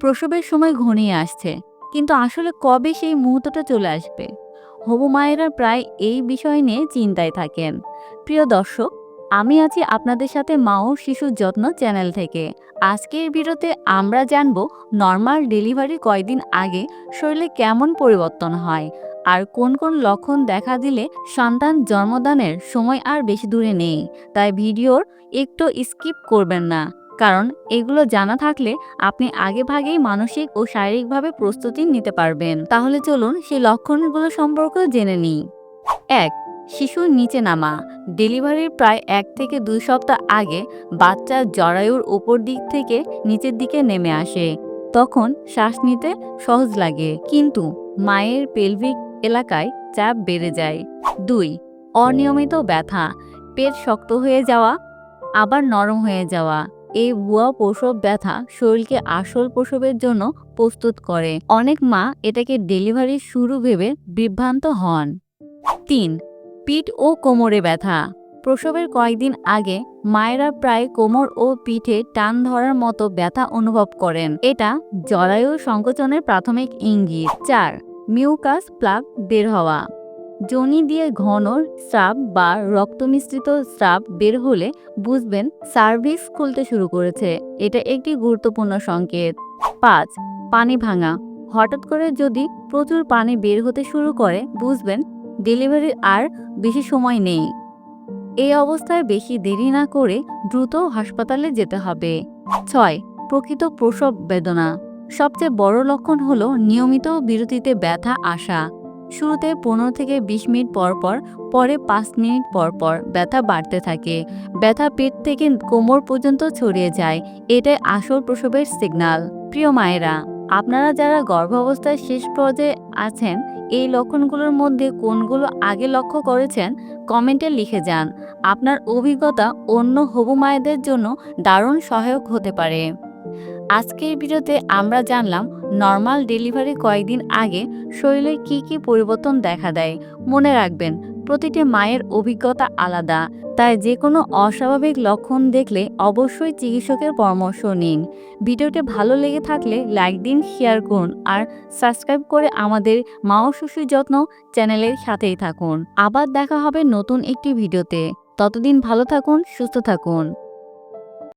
প্রসবের সময় ঘনিয়ে আসছে, কিন্তু আসলে কবে সেই মুহূর্তটা চলে আসবে? হবু মায়েরা প্রায় এই বিষয় নিয়ে চিন্তায় থাকেন। প্রিয় দর্শক, আমি আছি আপনাদের সাথে মা ও শিশু যত্ন চ্যানেল থেকে। আজকের ভিডিওতে আমরা জানব নর্মাল ডেলিভারি কয়দিন আগে শরীরে কেমন পরিবর্তন হয়, আর কোন কোন লক্ষণ দেখা দিলে সন্তান জন্মদানের সময় আর বেশি দূরে নেই, তাই ভিডিওর একটু স্কিপ করবেন না। কারণ এগুলো জানা থাকলে আপনি আগে ভাগেই মানসিক ও শারীরিকভাবে প্রস্তুতি নিতে পারবেন। তাহলে চলুন সেই লক্ষণগুলো সম্পর্কে জেনে নিই। এক, শিশুর নিচে নামা। ডেলিভারির প্রায় এক থেকে দুই সপ্তাহ আগে বাচ্চার জরায়ুর উপর দিক থেকে নিচের দিকে নেমে আসে। তখন শ্বাস নিতে সহজ লাগে। কিন্তু মায়ের পেলভিক এলাকায় চাপ বেড়ে যায়। দুই, অনিয়মিত ব্যথা। পেট শক্ত হয়ে যাওয়া, আবার নরম হয়ে যাওয়া। এই ভুয়া প্রসব ব্যথা শরীরকে আসল প্রসবের জন্য প্রস্তুত করে। অনেক মা এটাকে ডেলিভারির শুরু ভেবে বিভ্রান্ত হন। তিন, পিঠ ও কোমরে ব্যথা। প্রসবের কয়েকদিন আগে মায়েরা প্রায় কোমর ও পিঠে টান ধরার মতো ব্যথা অনুভব করেন। এটা জলায়ু সংকোচনের প্রাথমিক ইঙ্গিত। চার, মিউকাস প্লাগ বের হওয়া। যোনি দিয়ে ঘন স্রাব বা রক্তমিশ্রিত স্রাব বের হলে, বুঝবেন, সার্ভিস খুলতে শুরু করেছে। এটা একটি গুরুত্বপূর্ণ সংকেত। পাঁচ, পানি ভাঙা। হঠাৎ করে যদি প্রচুর পানি বের হতে শুরু করে, বুঝবেন ডেলিভারির আর বেশি সময় নেই। এই অবস্থায় বেশি দেরি না করে দ্রুত হাসপাতালে যেতে হবে। ছয়, প্রকৃত প্রসব বেদনা। সবচেয়ে বড় লক্ষণ হলো নিয়মিত বিরতিতে ব্যথা, আসা। শুরুতে পনেরো থেকে বিশ মিনিট পর পর, পরে পাঁচ মিনিট পর পর ব্যথা বাড়তে থাকে। ব্যথা পেট থেকে কোমর পর্যন্ত ছড়িয়ে যায়। এটাই আসল প্রসবের সিগন্যাল প্রিয় মায়েরা, আপনারা যারা গর্ভাবস্থার শেষ পর্যায়ে আছেন, এই লক্ষণগুলোর মধ্যে কোনগুলো আগে লক্ষ্য করেছেন, কমেন্টে লিখে যান। আপনার অভিজ্ঞতা অন্য হবু মায়েদের জন্য দারুণ সহায়ক হতে পারে। আজকের ভিডিওতে আমরা জানলাম নর্মাল ডেলিভারি কয়েকদিন আগে শরীরে কি কি পরিবর্তন দেখা দেয় মনে রাখবেন, প্রতিটি মায়ের অভিজ্ঞতা আলাদা, তাই যে কোনো অস্বাভাবিক লক্ষণ দেখলে অবশ্যই চিকিৎসকের পরামর্শ নিন। ভিডিওটি ভালো লেগে থাকলে লাইক দিন, শেয়ার করুন আর সাবস্ক্রাইব করে আমাদের মা ও শিশু যত্ন চ্যানেলের সাথেই থাকুন। আবার দেখা হবে নতুন একটি ভিডিওতে। ততদিন ভালো থাকুন, সুস্থ থাকুন।